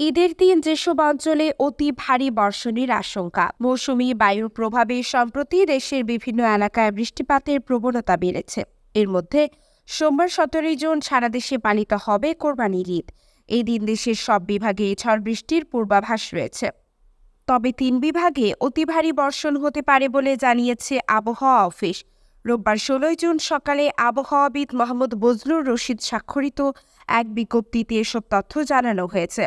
ঈদের দিন যেসব অঞ্চলে অতি ভারী বর্ষণের আশঙ্কা, মৌসুমি বায়ুর প্রভাবে সম্প্রতি দেশের বিভিন্ন এলাকায় বৃষ্টিপাতের প্রবণতা বেড়েছে। এর মধ্যে সোমবার সতেরোই জুন সারা দেশে পালিত হবে কোরবানির ঈদ। এই দিন দেশের সব বিভাগে ঝড় বৃষ্টির পূর্বাভাস রয়েছে। তবে তিন বিভাগে অতি ভারী বর্ষণ হতে পারে বলে জানিয়েছে আবহাওয়া অফিস। রোববার ষোলোই জুন সকালে আবহাওয়াবিদ মোহাম্মদ বজলুর রশিদ স্বাক্ষরিত এক বিজ্ঞপ্তিতে এসব তথ্য জানানো হয়েছে।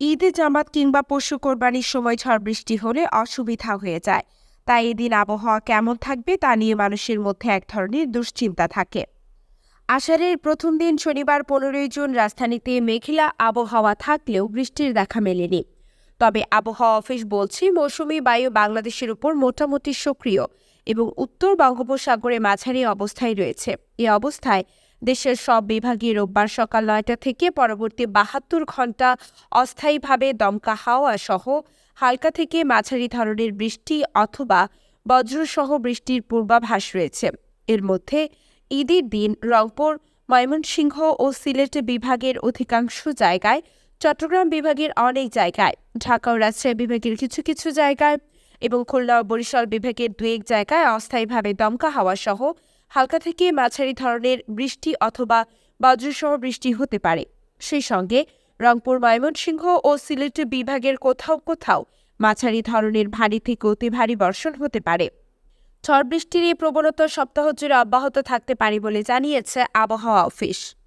ঈদে জামাত কিংবা পশু কোরবানির সময় ঝড় বৃষ্টি হলে অসুবিধা হয়ে যায়। তাই এদিন আবহাওয়া কেমন থাকবে তা নিয়ে মানুষের মধ্যে এক ধরনের দুশ্চিন্তা থাকে। আষাঢ়ের প্রথম দিন শনিবার পনেরোই জুন রাজধানীতে মেঘলা আবহাওয়া থাকলেও বৃষ্টির দেখা মেলেনি। তবে আবহাওয়া অফিস বলছে, মৌসুমি বায়ু বাংলাদেশের উপর মোটামুটি সক্রিয় এবং উত্তর বঙ্গোপসাগরে মাঝারি অবস্থায় রয়েছে। এ অবস্থায় দেশের সব বিভাগে রোববার সকাল নয়টা থেকে পরবর্তী বাহাত্তর ঘণ্টা অস্থায়ীভাবে দমকা হাওয়া সহ হালকা থেকে মাঝারি ধরনের বৃষ্টি অথবা বজ্রসহ বৃষ্টির পূর্বাভাস রয়েছে। এর মধ্যে ঈদের দিন রংপুর, ময়মনসিংহ ও সিলেট বিভাগের অধিকাংশ জায়গায়, চট্টগ্রাম বিভাগের অনেক জায়গায়, ঢাকা ও রাজশাহী বিভাগের কিছু কিছু জায়গায় এবং খুলনা ও বরিশাল বিভাগের দু এক জায়গায় অস্থায়ীভাবে দমকা হাওয়া সহ হালকা থেকে মাঝারি ধরনের বৃষ্টি অথবা বজ্রসহ বৃষ্টি হতে পারে। সেই সঙ্গে রংপুর, ময়মনসিংহ ও সিলেট বিভাগের কোথাও কোথাও মাঝারি ধরনের ভারী থেকে অতি ভারী বর্ষণ হতে পারে। ঝড় বৃষ্টির এই প্রবণতা সপ্তাহ জুড়ে অব্যাহত থাকতে পারে বলে জানিয়েছে আবহাওয়া অফিস।